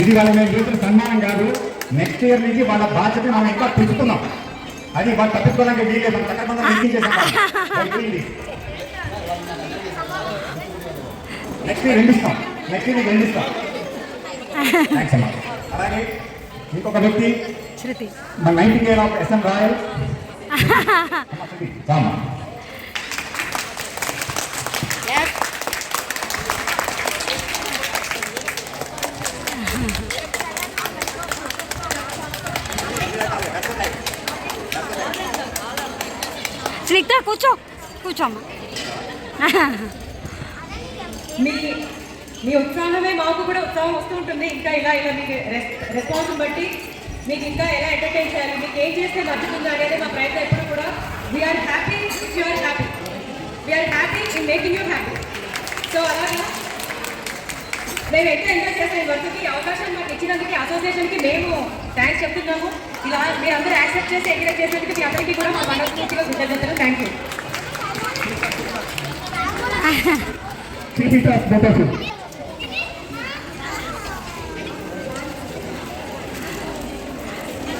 ఇది వాళ్ళ మేము చేసిన సన్మానం కాదు. నెక్స్ట్ ఇయర్ నుంచి వాళ్ళ బాధ్యత మనం ఇంకా పెంచుతున్నాం. అది వాళ్ళు తప్పించుకోవడానికి వీలేదు మనం ఎక్కించేసాం నెక్స్ట్ ఇయర్ రెండిస్తాం నెక్స్ట్ ఇయర్ థ్యాంక్స్ అమ్మా. అలాగే ఇంకొక వ్యక్తి. మన ninety care of S M royal. Rama కూర్చోమ్మా. మీ మీ ఉత్సాహమే మాకు కూడా ఉత్సాహం వస్తూ ఉంటుంది. ఇంకా ఇలా ఇలా మీకు రెస్పాన్స్ బట్టి మీకు ఇంకా ఎలా ఎంటర్టైన్ చేయాలి మీకు ఏం చేస్తే నచ్చుతుందో అనేది మా ప్రయత్నం ఎప్పుడు కూడా. We are happy you are are happy we are happy in making you happy so అలాగా మేము ఎంత ఎంజాయ్ చేస్తాం ఈ వర్క్కి ఈ అవకాశం మాకు ఇచ్చినందుకు అసోసియేషన్కి మేము థ్యాంక్స్ చెప్తున్నాము. ఇలా మీరు అందరూ యాక్సెప్ట్ చేసి ఎంకరేజ్ చేసినందుకు మీ అందరికీ కూడా మా మనస్ఫూర్తిగా కృతజ్ఞతలు. థ్యాంక్ యూ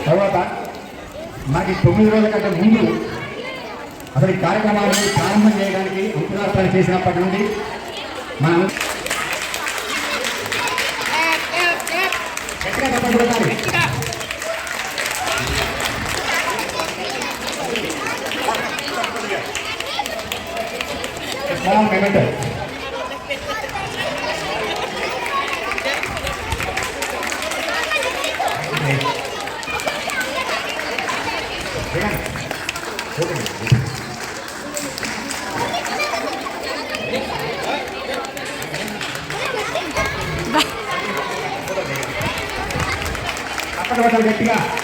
తర్వాత నాకు తొమ్మిది రోజుల కంటే ముందు అసలు ఈ కార్యక్రమాలను ప్రారంభం చేయడానికి అంకురార్పణ చేసినప్పటి నుండి మనం Apa namanya, kita?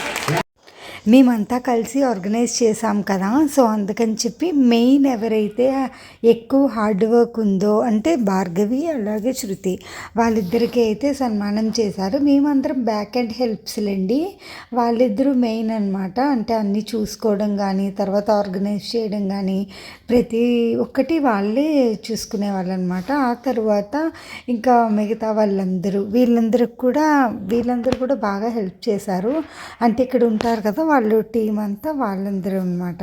మేమంతా కలిసి ఆర్గనైజ్ చేసాం కదా. సో అందుకని చెప్పి మెయిన్ ఎవరైతే ఎక్కువ హార్డ్ వర్క్ ఉందో అంటే భార్గవి అలాగే శృతి వాళ్ళిద్దరికి అయితే సన్మానం చేశారు. మేమందరం బ్యాక్ అండ్ హెల్ప్స్లండి వాళ్ళిద్దరూ మెయిన్ అనమాట అంటే అన్నీ చూసుకోవడం కానీ తర్వాత ఆర్గనైజ్ చేయడం కానీ ప్రతి ఒక్కటి వాళ్ళే చూసుకునే వాళ్ళు అనమాట ఆ తర్వాత ఇంకా మిగతా వాళ్ళందరూ వీళ్ళందరికి కూడా వీళ్ళందరూ కూడా బాగా హెల్ప్ చేశారు. అంటే ఇక్కడ ఉంటారు కదా వాళ్ళు టీం అంతా వాళ్ళందరూ అనమాట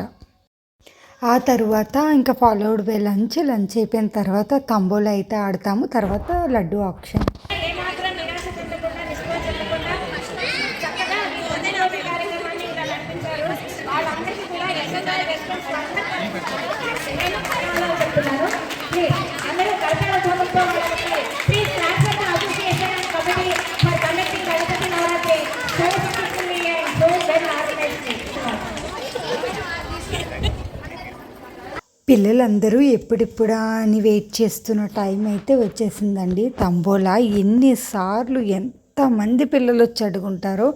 ఆ తర్వాత ఇంకా ఫాలోడ్ బై లంచ్ లంచ్ అయిపోయిన తర్వాత తంబోలు అయితే ఆడతాము. తర్వాత లడ్డు ఆప్షన్ ఏమాత్రం నిరాశ చెందకుండా నిస్పృహ చెందకుండా చక్కగా ఈ పొందిన ఒక కార్యక్రమాన్ని ఇక్కడ నడిపించారు వాళ్ళందరికీ కూడా ఎంతగా రెస్పాన్స్ నేను ధన్యవాదాలు చెప్తున్నాను ప్లీజ్ అందరూ కల్పన ధ్వనులతో వాళ్ళకి please class association and committee for conducting Ganapati Navaratri so successfully and so well organized పిల్లలందరూ ఎప్పుడిప్పుడా అని వెయిట్ చేస్తున్న టైం అయితే వచ్చేసిందండి. తంబోలా ఎన్నిసార్లు ఎంతమంది పిల్లలు వచ్చి అడుగుంటారో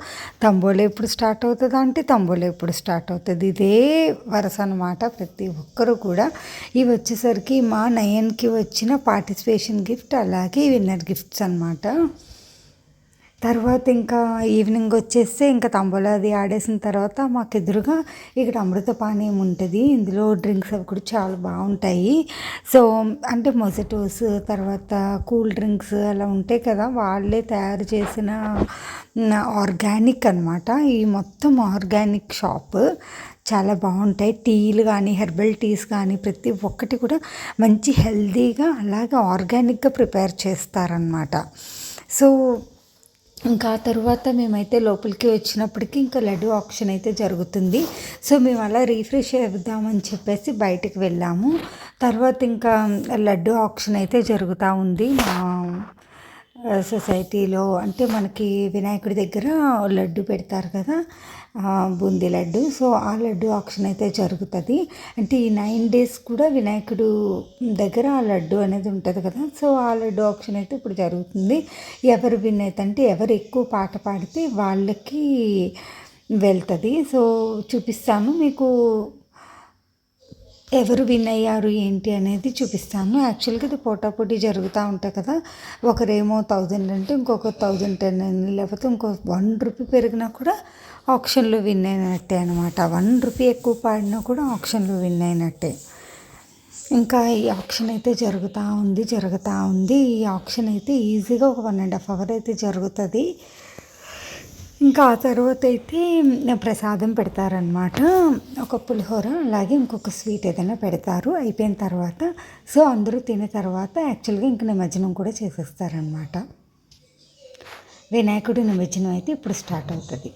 తంబోలా ఎప్పుడు స్టార్ట్ అవుతుందా అంటే తంబోలా ఎప్పుడు స్టార్ట్ అవుతుంది. ఇదే వరస అనమాట ప్రతి ఒక్కరు కూడా. ఇవి వచ్చేసరికి మా నయన్కి వచ్చిన పార్టిసిపేషన్ గిఫ్ట్ అలాగే విన్నర్ గిఫ్ట్స్ అనమాట తర్వాత ఇంకా ఈవినింగ్ వచ్చేస్తే ఇంకా తంబోలా అది ఆడేసిన తర్వాత మాకు ఎదురుగా ఇక్కడ అమృతపానీయం ఉంటుంది. ఇందులో డ్రింక్స్ అవి కూడా చాలా బాగుంటాయి. సో అంటే మొజటోస్ తర్వాత కూల్ డ్రింక్స్ అలా ఉంటాయి కదా వాళ్ళే తయారు చేసిన ఆర్గానిక్ అనమాట ఈ మొత్తం ఆర్గానిక్ షాప్ చాలా బాగుంటాయి. టీలు కానీ హెర్బల్ టీస్ కానీ ప్రతి ఒక్కటి కూడా మంచి హెల్తీగా అలాగే ఆర్గానిక్గా ప్రిపేర్ చేస్తారనమాట సో ఇంకా ఆ తర్వాత మేమైతే లోపలికి వచ్చినప్పటికీ ఇంకా లడ్డు ఆప్షన్ అయితే జరుగుతుంది. సో మేము అలా రీఫ్రెష్ అవుదామని చెప్పేసి బయటికి వెళ్ళాము. తర్వాత ఇంకా లడ్డు ఆప్షన్ అయితే జరుగుతూ ఉంది. మా సొసైటీలో అంటే మనకి వినాయకుడి దగ్గర లడ్డు పెడతారు కదా బూందీ లడ్డు. సో ఆ లడ్డు ఆక్షన్ అయితే జరుగుతుంది. అంటే ఈ నైన్ డేస్ కూడా వినాయకుడు దగ్గర ఆ లడ్డు అనేది ఉంటుంది కదా. సో ఆ లడ్డు ఆక్షన్ అయితే ఇప్పుడు జరుగుతుంది. ఎవరు విన్ అయితే అంటే ఎవరు ఎక్కువ పాట పాడితే వాళ్ళకి వెళ్తుంది. సో చూపిస్తాను మీకు ఎవరు విన్ అయ్యారు ఏంటి అనేది చూపిస్తాను. యాక్చువల్గా ఇది పోటాపోటీ జరుగుతూ ఉంటాయి కదా. ఒకరేమో థౌజండ్ అంటే ఇంకొక థౌజండ్ టెన్ అని లేకపోతే ఇంకో వన్ రూపీ పెరిగినా కూడా ఆప్షన్లో విన్ అయినట్టే అనమాట వన్ రూపీ ఎక్కువ పాడినా కూడా ఆప్షన్లో విన్ అయినట్టే. ఇంకా ఈ ఆప్షన్ అయితే జరుగుతూ ఉంది జరుగుతూ ఉంది. ఈ ఆప్షన్ అయితే ఈజీగా ఒక వన్ అండ్ హాఫ్ అవర్ అయితే జరుగుతుంది. ఇంకా ఆ తర్వాత అయితే ప్రసాదం పెడతారనమాట ఒక పులిహోర అలాగే ఇంకొక స్వీట్ ఏదైనా పెడతారు. అయిపోయిన తర్వాత సో అందరూ తిన్న తర్వాత యాక్చువల్గా ఇంక నిమజ్జనం కూడా చేసేస్తారనమాట వినాయకుడి నిమజ్జనం అయితే ఇప్పుడు స్టార్ట్ అవుతుంది.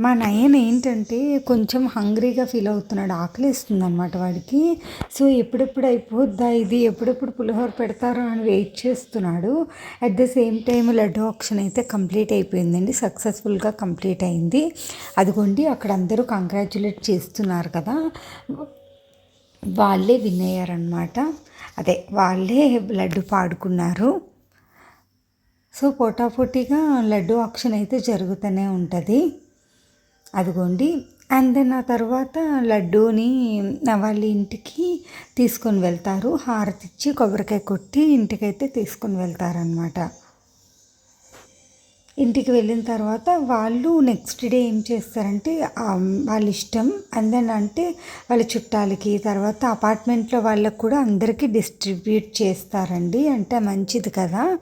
మా నయన్ ఏంటంటే కొంచెం హంగ్రీగా ఫీల్ అవుతున్నాడు ఆకలిస్తుంది అనమాట వాడికి. సో ఎప్పుడెప్పుడు అయిపోద్దా ఇది? ఎప్పుడెప్పుడు పులిహోర పెడతారో అని వెయిట్ చేస్తున్నాడు. At the same time laddu option అయితే కంప్లీట్ అయిపోయిందండి సక్సెస్ఫుల్గా కంప్లీట్ అయింది. అదిగోండి అక్కడ అందరూ కంగ్రాచులేట్ చేస్తున్నారు కదా. వాళ్ళే విన్ అయ్యారనమాట అదే వాళ్ళే లడ్డు పాడుకున్నారు. సో పోటాపోటీగా లడ్డు ఆప్షన్ అయితే జరుగుతూనే ఉంటుంది. అదిగోండి. అండ్ దెన్ ఆ తర్వాత లడ్డూని వాళ్ళ ఇంటికి తీసుకొని వెళ్తారు. హారతి ఇచ్చి కొబ్బరికాయ కొట్టి ఇంటికైతే తీసుకొని వెళ్తారనమాట ఇంటికి వెళ్ళిన తర్వాత వాళ్ళు నెక్స్ట్ డే ఏం చేస్తారంటే వాళ్ళ ఇష్టం. అండ్ దెన్ అంటే వాళ్ళ చుట్టాలకి తర్వాత అపార్ట్మెంట్లో వాళ్ళకు కూడా అందరికీ డిస్ట్రిబ్యూట్ చేస్తారండి. అంటే మంచిది కదా.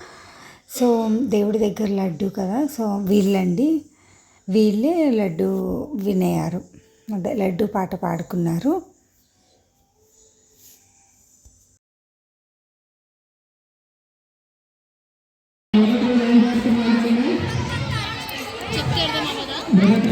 సో దేవుడి దగ్గర లడ్డు కదా. సో వీళ్ళండి. వీళ్ళే లడ్డు వినయారు. అదే లడ్డు పాట పాడుకున్నారు. మొదటి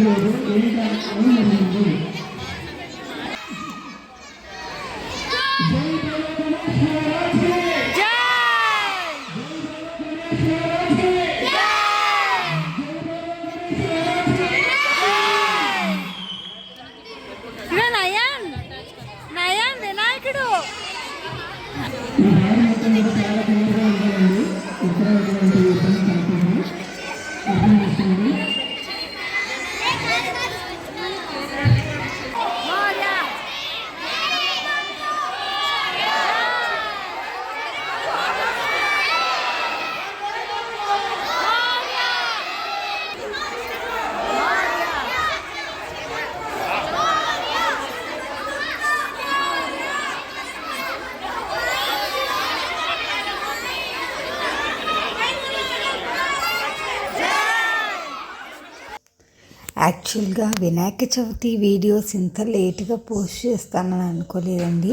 యాక్చువల్గా వినాయక చవితి వీడియోస్ ఇంత లేట్గా పోస్ట్ చేస్తానని అనుకోలేదండి.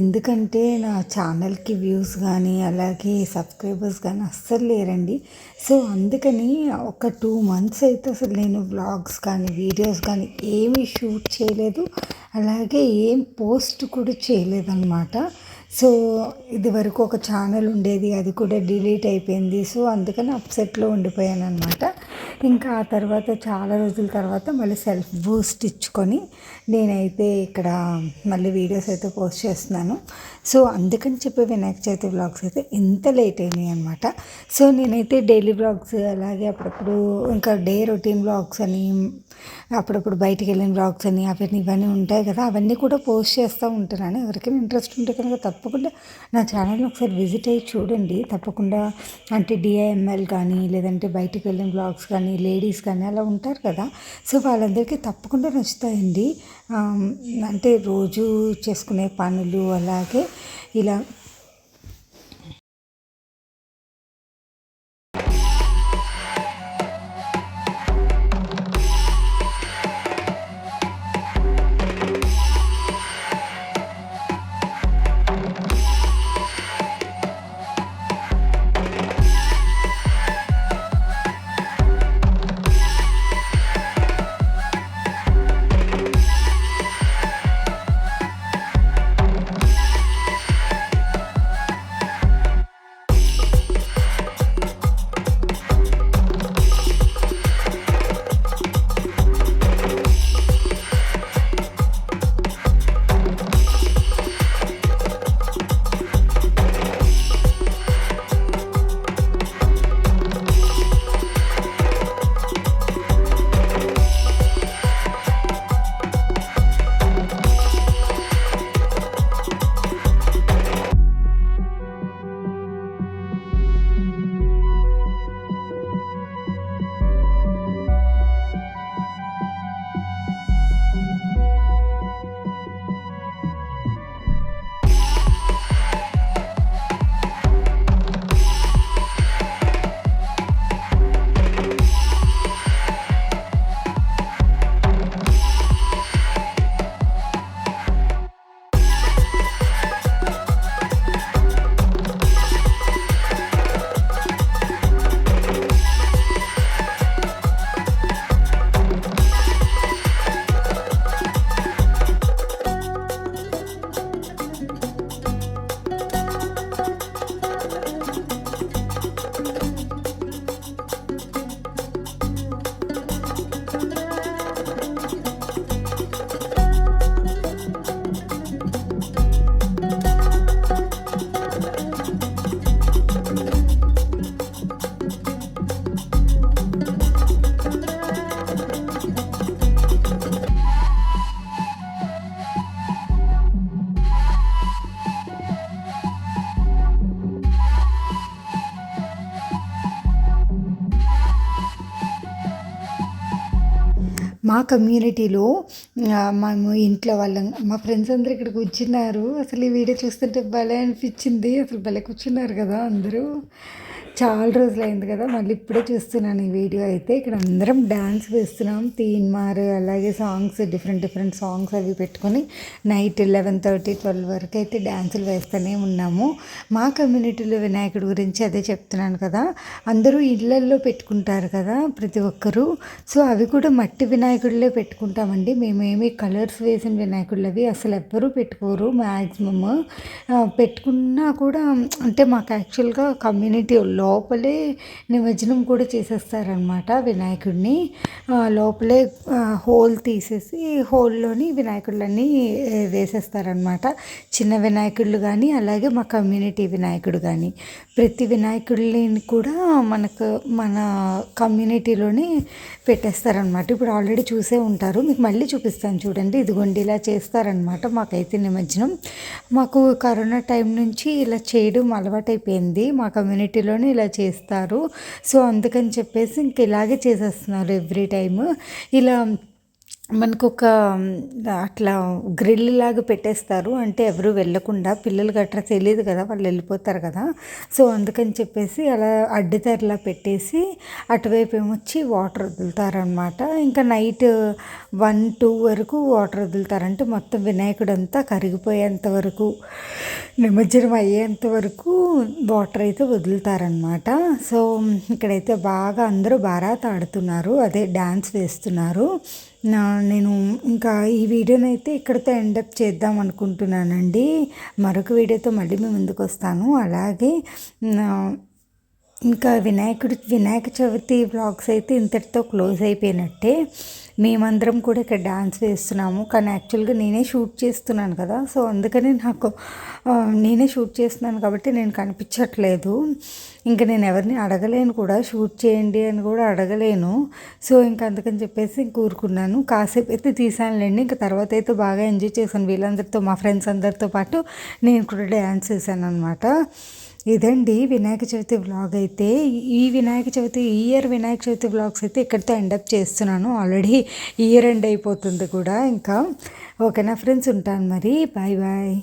ఎందుకంటే నా ఛానల్కి వ్యూస్ కానీ అలాగే సబ్స్క్రైబర్స్ కానీ అస్సలు లేరండి. సో అందుకని ఒక టూ మంత్స్ అయితే అసలు నేను వ్లాగ్స్ కానీ వీడియోస్ కానీ ఏమీ షూట్ చేయలేదు. అలాగే ఏం పోస్ట్ కూడా చేయలేదన్నమాట. సో ఇది వరకు ఒక ఛానల్ ఉండేది అది కూడా డిలీట్ అయిపోయింది. సో అందుకని అప్సెట్లో ఉండిపోయాను అనమాట ఇంకా ఆ తర్వాత చాలా రోజుల తర్వాత మళ్ళీ సెల్ఫ్ బూస్ట్ ఇచ్చుకొని నేనైతే ఇక్కడ మళ్ళీ వీడియోస్ అయితే పోస్ట్ చేస్తున్నాను. సో అందుకని చెప్పి వినాయక చవితి వ్లాగ్స్ అయితే ఇంత లేట్ అయినాయి అనమాట సో నేనైతే డైలీ బ్లాగ్స్ అలాగే అప్పుడప్పుడు ఇంకా డే రొటీన్ వ్లాగ్స్ అని అప్పుడప్పుడు బయటికి వెళ్ళిన బ్లాగ్స్ అని అవన్నీ ఇవన్నీ ఉంటాయి కదా అవన్నీ కూడా పోస్ట్ చేస్తూ ఉంటాను ఎవరికైనా ఇంట్రెస్ట్ ఉంటే కనుక తప్పకుండా నా ఛానల్ని ఒకసారి విజిట్ అయ్యి చూడండి. తప్పకుండా అంటే డిఐఎంఎల్ కానీ లేదంటే బయటికి వెళ్ళిన బ్లాగ్స్ కానీ లేడీస్ కానీ అలా ఉంటారు కదా. సో వాళ్ళందరికీ తప్పకుండా నచ్చుతాయండి. అంటే రోజు చేసుకునే పనులు అలాగే ఇలా మా కమ్యూనిటీలో మేము ఇంట్లో వాళ్ళం మా ఫ్రెండ్స్ అందరూ ఇక్కడ కూర్చున్నారు. అసలు ఈ వీడియో చూస్తుంటే భలే అనిపించింది. అసలు భలే కూర్చున్నారు కదా అందరూ. చాలా రోజులు అయింది కదా మళ్ళీ ఇప్పుడే చూస్తున్నాను ఈ వీడియో అయితే. ఇక్కడ అందరం డ్యాన్స్ వేస్తున్నాం తీన్మార్ అలాగే సాంగ్స్ డిఫరెంట్ డిఫరెంట్ సాంగ్స్ అవి పెట్టుకొని నైట్ లెవెన్ థర్టీ ట్వెల్వ్ వరకు అయితే డ్యాన్సులు వేస్తూనే ఉన్నాము. మా కమ్యూనిటీలో వినాయకుడి గురించి అదే చెప్తున్నాను కదా అందరూ ఇళ్ళల్లో పెట్టుకుంటారు కదా ప్రతి ఒక్కరూ. సో అవి కూడా మట్టి వినాయకుడిలో పెట్టుకుంటామండి. మేమేమి కలర్స్ వేసిన వినాయకుడు అవి అసలు ఎవ్వరూ పెట్టుకోరు మ్యాక్సిమమ్ పెట్టుకున్నా కూడా అంటే మాకు యాక్చువల్గా కమ్యూనిటీ వాళ్ళు లోపలే నిమజ్జనం కూడా చేసేస్తారనమాట వినాయకుడిని. లోపలే హోల్ తీసేసి హోల్లోని వినాయకుళ్ళని వేసేస్తారనమాట చిన్న వినాయకుళ్ళు కానీ అలాగే మా కమ్యూనిటీ వినాయకుడు కానీ ప్రతి వినాయకుడిని కూడా మనకు మన కమ్యూనిటీలోనే పెట్టేస్తారనమాట ఇప్పుడు ఆల్రెడీ చూసే ఉంటారు. మీకు మళ్ళీ చూపిస్తాను చూడండి. ఇదిగోండి ఇలా చేస్తారనమాట మాకైతే నిమజ్జనం. మాకు కరోనా టైం నుంచి ఇలా చేయడం అలవాటైపోయింది. మా కమ్యూనిటీలోనే ఇలా చేస్తారు. సో అందుకని చెప్పేసి ఇంక ఇలాగే చేసేస్తున్నారు ఎవ్రీ టైమ్. ఇలా మనకు ఒక అట్లా గ్రిల్ లాగా పెట్టేస్తారు. అంటే ఎవరు వెళ్ళకుండా పిల్లలు గట్రా తెలియదు కదా వాళ్ళు వెళ్ళిపోతారు కదా. సో అందుకని చెప్పేసి అలా అడ్డుదారిలా పెట్టేసి అటువైపు ఏమొచ్చి వాటర్ వదులుతారనమాట ఇంకా నైట్ వన్ టూ వరకు వాటర్ వదులుతారంటే మొత్తం వినాయకుడు అంతా కరిగిపోయేంత వరకు నిమజ్జనం అయ్యేంత వరకు వాటర్ అయితే వదులుతారనమాట సో ఇక్కడైతే బాగా అందరూ బారాత ఆడుతున్నారు. అదే డ్యాన్స్ వేస్తున్నారు. నా నేను ఇంకా ఈ వీడియోని అయితే ఇక్కడితో ఎండప్ చేద్దాం అనుకుంటున్నానండి. మరొక వీడియోతో మళ్ళీ మేము ముందుకు వస్తాను. అలాగే ఇంకా వినాయకుడి వినాయక చవితి బ్లాగ్స్ అయితే ఇంతటితో క్లోజ్ అయిపోయినట్టే. మేమందరం కూడా ఇక్కడ డాన్స్ వేస్తున్నాము. కానీ యాక్చువల్గా నేనే షూట్ చేస్తున్నాను కదా. సో అందుకని నాకు నేనే షూట్ చేస్తున్నాను కాబట్టి నేను కనిపించట్లేదు. ఇంకా నేను ఎవరిని అడగలేను కూడా. షూట్ చేయండి అని కూడా అడగలేను. సో ఇంకా అందుకని చెప్పేసి కూరుకున్నాను కాసేపు అయితే తీసానులేండి. ఇంకా తర్వాత అయితే బాగా ఎంజాయ్ చేశాను. వీళ్ళందరితో మా ఫ్రెండ్స్ అందరితో పాటు నేను కూడా డ్యాన్స్ చేశాను అనమాట ఇదండి వినాయక చవితి వ్లాగ్ అయితే. ఈ వినాయక చవితి ఈ ఇయర్ వినాయక చవితి వ్లాగ్స్ అయితే ఇక్కడితో ఎండప్ చేస్తున్నాను. ఆల్రెడీ ఇయర్ ఎండ్ అయిపోతుంది కూడా ఇంకా. ఓకేనా ఫ్రెండ్స్ ఉంటాను మరి. Bye bye